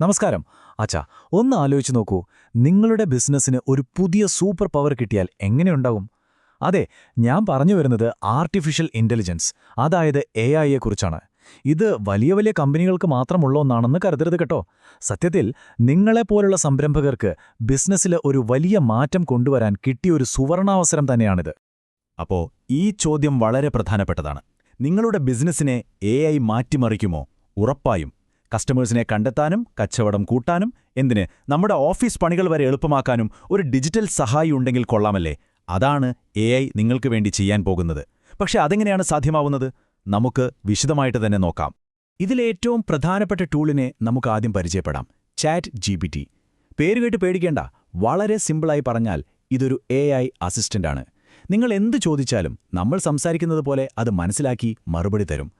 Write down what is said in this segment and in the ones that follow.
നമസ്കാരം. അച്ഛാ ഒന്ന് ആലോചിച്ച് നോക്കൂ. നിങ്ങളുടെ ബിസിനസ്സിന് ഒരു പുതിയ സൂപ്പർ പവർ കിട്ടിയാൽ എങ്ങനെയുണ്ടാവും അതെ ഞാൻ പറഞ്ഞു വരുന്നത് ആർട്ടിഫിഷ്യൽ ഇന്റലിജൻസ് അതായത് എ ഐയെക്കുറിച്ചാണ് ഇത് വലിയ വലിയ കമ്പനികൾക്ക് മാത്രമുള്ള ഒന്നാണെന്ന് കരുതരുത് കേട്ടോ. സത്യത്തിൽ നിങ്ങളെപ്പോലുള്ള സംരംഭകർക്ക് ബിസിനസ്സിൽ ഒരു വലിയ മാറ്റം കൊണ്ടുവരാൻ കിട്ടിയൊരു സുവർണാവസരം തന്നെയാണിത്. അപ്പോ ഈ ചോദ്യം വളരെ പ്രധാനപ്പെട്ടതാണ്. നിങ്ങളുടെ ബിസിനസ്സിനെ എ ഐ മാറ്റിമറിക്കുമോ? ഉറപ്പായും. കസ്റ്റമേഴ്സിനെ കണ്ടെത്താനും കച്ചവടം കൂട്ടാനും എന്തിന് നമ്മുടെ ഓഫീസ് പണികൾ വരെ എളുപ്പമാക്കാനും ഒരു ഡിജിറ്റൽ സഹായി ഉണ്ടെങ്കിൽ കൊള്ളാമല്ലേ? അതാണ് എ നിങ്ങൾക്ക് വേണ്ടി ചെയ്യാൻ പോകുന്നത്. പക്ഷെ അതെങ്ങനെയാണ് സാധ്യമാവുന്നത്? നമുക്ക് വിശദമായിട്ട് തന്നെ നോക്കാം. ഇതിലേറ്റവും പ്രധാനപ്പെട്ട ടൂളിനെ നമുക്ക് ആദ്യം പരിചയപ്പെടാം. Chat G P T. പേരുകേട്ട് പേടിക്കേണ്ട. വളരെ സിമ്പിളായി പറഞ്ഞാൽ ഇതൊരു എ ഐ അസിസ്റ്റന്റാണ്. നിങ്ങൾ എന്ത് ചോദിച്ചാലും നമ്മൾ സംസാരിക്കുന്നത് പോലെ അത് മനസ്സിലാക്കി മറുപടി തരും.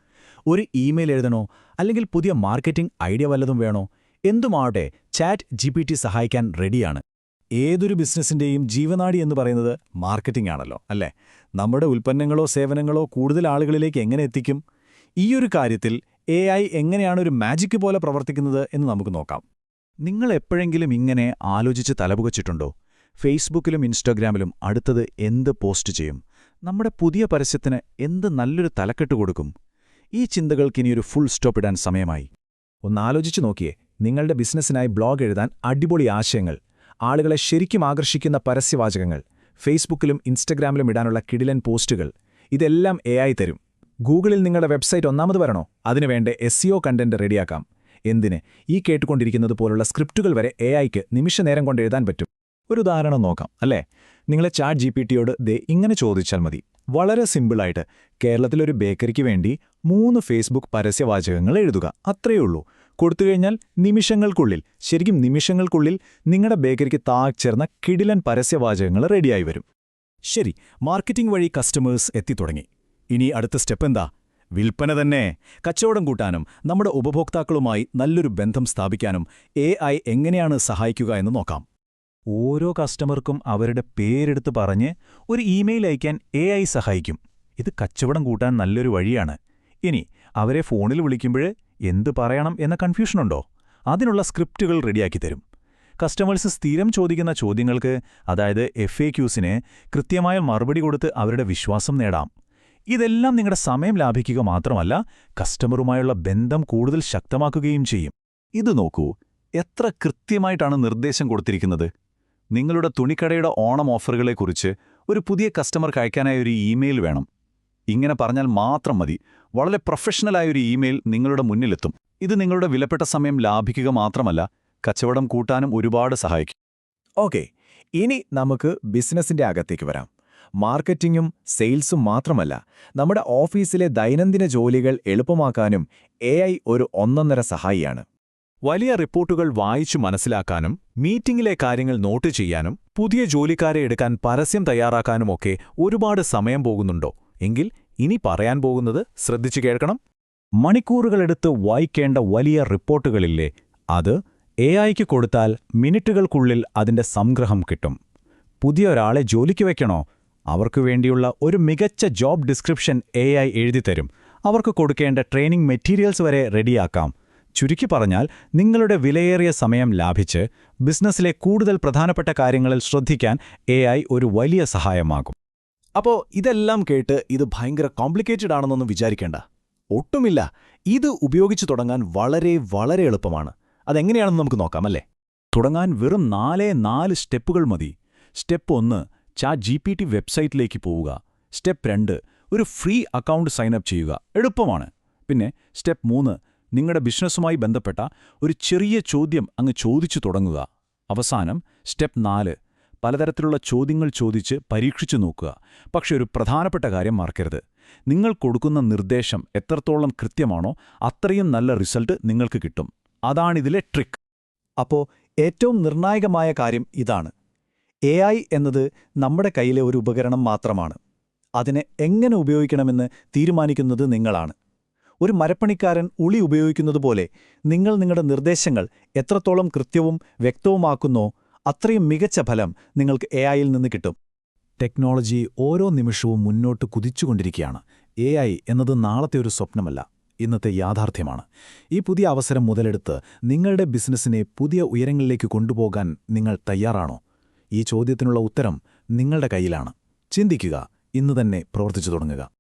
ഒരു ഇമെയിൽ എഴുതണോ? അല്ലെങ്കിൽ പുതിയ മാർക്കറ്റിംഗ് ഐഡിയ വല്ലതും വേണോ? എന്തുമാവട്ടെ ചാറ്റ് ജി സഹായിക്കാൻ റെഡിയാണ് ഏതൊരു ബിസിനസ്സിന്റെയും ജീവനാടി എന്ന് പറയുന്നത് മാർക്കറ്റിംഗ് ആണല്ലോ അല്ലേ? നമ്മുടെ ഉൽപ്പന്നങ്ങളോ സേവനങ്ങളോ കൂടുതൽ ആളുകളിലേക്ക് എങ്ങനെ എത്തിക്കും? ഈയൊരു കാര്യത്തിൽ എ ഐ എങ്ങനെയാണ് ഒരു മാജിക് പോലെ പ്രവർത്തിക്കുന്നത് എന്ന് നമുക്ക് നോക്കാം. നിങ്ങൾ എപ്പോഴെങ്കിലും ഇങ്ങനെ ആലോചിച്ച് തലപുകച്ചിട്ടുണ്ടോ? ഫേസ്ബുക്കിലും ഇൻസ്റ്റാഗ്രാമിലും അടുത്തത് എന്ത് പോസ്റ്റ് ചെയ്യും? നമ്മുടെ പുതിയ പരസ്യത്തിന് എന്ത് നല്ലൊരു തലക്കെട്ട് കൊടുക്കും? ഈ ചിന്തകൾക്കിനിയൊരു ഫുൾ സ്റ്റോപ്പ് ഇടാൻ സമയമായി. ഒന്ന് ഒന്നാലോചിച്ചു നോക്കിയേ നിങ്ങളുടെ ബിസിനസ്സിനായി ബ്ലോഗ് എഴുതാൻ അടിപൊളി ആശയങ്ങൾ ആളുകളെ ശരിക്കും ആകർഷിക്കുന്ന പരസ്യവാചകങ്ങൾ ഫേസ്ബുക്കിലും ഇൻസ്റ്റഗ്രാമിലും ഇടാനുള്ള കിടിലൻ പോസ്റ്റുകൾ ഇതെല്ലാം എ തരും. ഗൂഗിളിൽ നിങ്ങളുടെ വെബ്സൈറ്റ് ഒന്നാമത് വരണോ? അതിനുവേണ്ട എസ് സിഒ കണ്ടന്റ് റെഡിയാക്കാം. എന്തിന്? ഈ കേട്ടുകൊണ്ടിരിക്കുന്നത് പോലുള്ള സ്ക്രിപ്റ്റുകൾ വരെ എ ഐക്ക് നിമിഷനേരം കൊണ്ട് എഴുതാൻ പറ്റും. ഒരു ഉദാഹരണം നോക്കാം അല്ലേ? നിങ്ങളെ ചാറ്റ് ജി പി ടിയോട് ദേ ഇങ്ങനെ ചോദിച്ചാൽ മതി. വളരെ സിമ്പിളായിട്ട് കേരളത്തിലൊരു ബേക്കറിക്ക് വേണ്ടി മൂന്ന് ഫേസ്ബുക്ക് പരസ്യവാചകങ്ങൾ എഴുതുക. അത്രയുള്ളൂ കൊടുത്തുകഴിഞ്ഞാൽ നിമിഷങ്ങൾക്കുള്ളിൽ ശരിക്കും നിമിഷങ്ങൾക്കുള്ളിൽ നിങ്ങളുടെ ബേക്കറിക്ക് താഴ്ചേർന്ന കിടിലൻ പരസ്യവാചകങ്ങൾ റെഡിയായി വരും. ശരി മാർക്കറ്റിംഗ് വഴി കസ്റ്റമേഴ്സ് എത്തിത്തുടങ്ങി. ഇനി അടുത്ത സ്റ്റെപ്പ് എന്താ? വിൽപ്പന തന്നെ. കച്ചവടം കൂട്ടാനും നമ്മുടെ ഉപഭോക്താക്കളുമായി നല്ലൊരു ബന്ധം സ്ഥാപിക്കാനും എ എങ്ങനെയാണ് സഹായിക്കുക എന്ന് നോക്കാം. ഓരോ കസ്റ്റമർക്കും അവരുടെ പേരെടുത്ത് പറഞ്ഞ് ഒരു ഇമെയിൽ അയക്കാൻ എ സഹായിക്കും. ഇത് കച്ചവടം കൂട്ടാൻ നല്ലൊരു വഴിയാണ്. ഇനി അവരെ ഫോണിൽ വിളിക്കുമ്പോൾ എന്ത് പറയണം എന്ന കൺഫ്യൂഷനുണ്ടോ? അതിനുള്ള സ്ക്രിപ്റ്റുകൾ റെഡിയാക്കി തരും. കസ്റ്റമേഴ്സ് സ്ഥിരം ചോദിക്കുന്ന ചോദ്യങ്ങൾക്ക് അതായത് എഫ് എ ക്യൂസിന് കൃത്യമായ മറുപടി കൊടുത്ത് അവരുടെ വിശ്വാസം നേടാം. ഇതെല്ലാം നിങ്ങളുടെ സമയം ലാഭിക്കുക മാത്രമല്ല കസ്റ്റമറുമായുള്ള ബന്ധം കൂടുതൽ ശക്തമാക്കുകയും ചെയ്യും. ഇത് നോക്കൂ എത്ര കൃത്യമായിട്ടാണ് നിർദ്ദേശം കൊടുത്തിരിക്കുന്നത്? നിങ്ങളുടെ തുണിക്കടയുടെ ഓണം ഓഫറുകളെക്കുറിച്ച് ഒരു പുതിയ കസ്റ്റമർക്ക് അയക്കാനായ ഒരു ഇമെയിൽ വേണം. ഇങ്ങനെ പറഞ്ഞാൽ മാത്രം മതി. വളരെ പ്രൊഫഷണലായ ഒരു ഇമെയിൽ നിങ്ങളുടെ മുന്നിലെത്തും. ഇത് നിങ്ങളുടെ വിലപ്പെട്ട സമയം ലാഭിക്കുക മാത്രമല്ല കച്ചവടം കൂട്ടാനും ഒരുപാട് സഹായിക്കും. ഓക്കെ ഇനി നമുക്ക് ബിസിനസിന്റെ അകത്തേക്ക് വരാം. മാർക്കറ്റിംഗും സെയിൽസും മാത്രമല്ല നമ്മുടെ ഓഫീസിലെ ദൈനംദിന ജോലികൾ എളുപ്പമാക്കാനും എ ഒരു ഒന്നൊന്നര സഹായിയാണ്. വലിയ റിപ്പോർട്ടുകൾ വായിച്ചു മനസ്സിലാക്കാനും മീറ്റിംഗിലെ കാര്യങ്ങൾ നോട്ട് ചെയ്യാനും പുതിയ ജോലിക്കാരെ എടുക്കാൻ പരസ്യം തയ്യാറാക്കാനുമൊക്കെ ഒരുപാട് സമയം പോകുന്നുണ്ടോ? എങ്കിൽ ഇനി പറയാൻ പോകുന്നത് ശ്രദ്ധിച്ചു കേൾക്കണം. മണിക്കൂറുകളെടുത്ത് വായിക്കേണ്ട വലിയ റിപ്പോർട്ടുകളില്ലേ? അത് എ ഐക്ക് കൊടുത്താൽ മിനിറ്റുകൾക്കുള്ളിൽ അതിന്റെ സംഗ്രഹം കിട്ടും. പുതിയ ഒരാളെ ജോലിക്ക് വയ്ക്കണോ അവർക്കു വേണ്ടിയുള്ള ഒരു മികച്ച ജോബ് ഡിസ്ക്രിപ്ഷൻ എ ഐ എഴുതിത്തരും. അവർക്ക് കൊടുക്കേണ്ട ട്രെയിനിങ് മെറ്റീരിയൽസ് വരെ റെഡിയാക്കാം. ചുരുക്കി പറഞ്ഞാൽ നിങ്ങളുടെ വിലയേറിയ സമയം ലാഭിച്ച് ബിസിനസ്സിലെ കൂടുതൽ പ്രധാനപ്പെട്ട കാര്യങ്ങളിൽ ശ്രദ്ധിക്കാൻ എ ഒരു വലിയ സഹായമാകും. അപ്പോ ഇതെല്ലാം കേട്ട് ഇത് ഭയങ്കര കോംപ്ലിക്കേറ്റഡ് ആണെന്നൊന്നും വിചാരിക്കേണ്ട. ഒട്ടുമില്ല. ഇത് ഉപയോഗിച്ചു തുടങ്ങാൻ വളരെ വളരെ എളുപ്പമാണ്. അതെങ്ങനെയാണെന്ന് നമുക്ക് നോക്കാം അല്ലേ? തുടങ്ങാൻ വെറും നാലേ നാല് സ്റ്റെപ്പുകൾ മതി. സ്റ്റെപ്പ് ഒന്ന് ചാ ജി പി ടി വെബ്സൈറ്റിലേക്ക് പോവുക. സ്റ്റെപ്പ് രണ്ട് ഒരു ഫ്രീ അക്കൗണ്ട് സൈനപ്പ് ചെയ്യുക. എളുപ്പമാണ്. പിന്നെ സ്റ്റെപ്പ് മൂന്ന് നിങ്ങളുടെ ബിസിനസ്സുമായി ബന്ധപ്പെട്ട ഒരു ചെറിയ ചോദ്യം അങ്ങ് ചോദിച്ചു തുടങ്ങുക. അവസാനം സ്റ്റെപ്പ് നാല് പലതരത്തിലുള്ള ചോദ്യങ്ങൾ ചോദിച്ച് പരീക്ഷിച്ചു നോക്കുക. പക്ഷെ ഒരു പ്രധാനപ്പെട്ട കാര്യം മറക്കരുത്. നിങ്ങൾ കൊടുക്കുന്ന നിർദ്ദേശം എത്രത്തോളം കൃത്യമാണോ അത്രയും നല്ല റിസൾട്ട് നിങ്ങൾക്ക് കിട്ടും. അതാണിതിലെ ട്രിക്ക്. അപ്പോ ഏറ്റവും നിർണായകമായ കാര്യം ഇതാണ്. എ എന്നത് നമ്മുടെ കയ്യിലെ ഒരു ഉപകരണം മാത്രമാണ്. അതിനെ എങ്ങനെ ഉപയോഗിക്കണമെന്ന് തീരുമാനിക്കുന്നത് നിങ്ങളാണ്. ഒരു മരപ്പണിക്കാരൻ ഉളി ഉപയോഗിക്കുന്നതുപോലെ നിങ്ങൾ നിങ്ങളുടെ നിർദ്ദേശങ്ങൾ എത്രത്തോളം കൃത്യവും വ്യക്തവുമാക്കുന്നോ അത്രയും മികച്ച ഫലം നിങ്ങൾക്ക് എ ഐയിൽ നിന്ന് കിട്ടും. ടെക്നോളജി ഓരോ നിമിഷവും മുന്നോട്ട് കുതിച്ചുകൊണ്ടിരിക്കുകയാണ്. എ ഐ എന്നത് നാളത്തെ ഒരു സ്വപ്നമല്ല ഇന്നത്തെ യാഥാർത്ഥ്യമാണ്. ഈ പുതിയ അവസരം മുതലെടുത്ത് നിങ്ങളുടെ ബിസിനസ്സിനെ പുതിയ ഉയരങ്ങളിലേക്ക് കൊണ്ടുപോകാൻ നിങ്ങൾ തയ്യാറാണോ? ഈ ചോദ്യത്തിനുള്ള ഉത്തരം നിങ്ങളുടെ കയ്യിലാണ്. ചിന്തിക്കുക ഇന്ന് തന്നെ പ്രവർത്തിച്ചു തുടങ്ങുക.